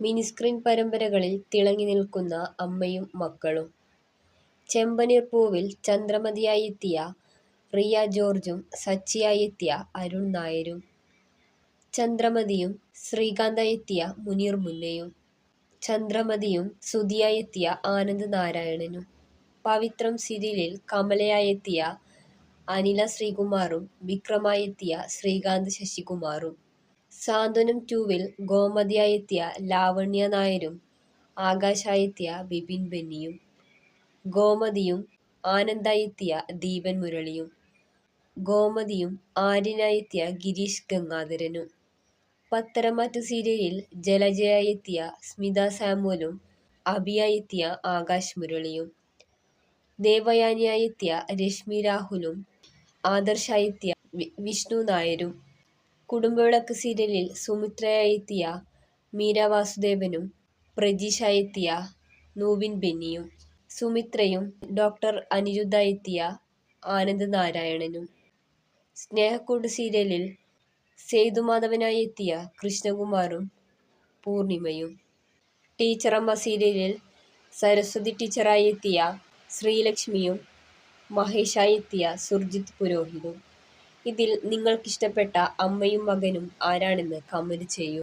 Mini screen പരമ്പരകളിൽ തിളങ്ങി നിൽക്കുന്ന അമ്മയും മക്കളും. ചെമ്പനീർ പൂവിൽ ചന്ദ്രമതിയായെത്തിയ റിയ ജോർജും സച്ചിയായെത്തിയ അരുൺ നായരും. ചന്ദ്രമതിയും ശ്രീകാന്തായെത്തിയ മുനീർ മുന്നയും. ചന്ദ്രമതിയും സുധിയായെത്തിയ ആനന്ദ് നാരായണനും. പവിത്രം സീരിയലിൽ കമലയായെത്തിയ അനില ശ്രീകുമാറും വിക്രമായെത്തിയ ശ്രീകാന്ത് ശശികുമാറും. സാന്ത്വനം ടൂവിൽ ഗോമതിയായെത്തിയ ലാവണ്യ നായരും ആകാശായെത്തിയ ബിപിൻ ബെന്നിയും. ഗോമതിയും ആനന്ദായെത്തിയ ദീപൻ മുരളിയും. ഗോമതിയും ആര്യനായെത്തിയ ഗിരീഷ് ഗംഗാധരനും. പത്തരമാറ്റ് സീരിയലിൽ ജലജയായെത്തിയ സ്മിത സാമുവലും അബിയായെത്തിയ ആകാശ് മുരളിയും. ദേവയാനിയായെത്തിയ രശ്മി രാഹുലും ആദർശായെത്തിയ വിഷ്ണു നായരും. കുടുംബവിളക്ക് സീരിയലിൽ സുമിത്രയായെത്തിയ മീര വാസുദേവനും പ്രജീഷായെത്തിയ നൂവിൻ ബെന്നിയും. സുമിത്രയും ഡോ. അനിരുദ്ധായെത്തിയ ആനന്ദ് നാരായണനും. സ്നേഹക്കൂട് സീരിയലിൽ സേതുമാധവനായി എത്തിയ കൃഷ്ണകുമാറും പൂർണിമയും. ടീച്ചറമ്മ സീരിയലിൽ സരസ്വതി ടീച്ചറായി എത്തിയ ശ്രീലക്ഷ്മിയും മഹേഷായി എത്തിയ സുർജിത് പുരോഹിതും. ഇതിൽ നിങ്ങൾക്കിഷ്ടപ്പെട്ട അമ്മയും മകനും ആരാണെന്ന് കമന്റ് ചെയ്യൂ.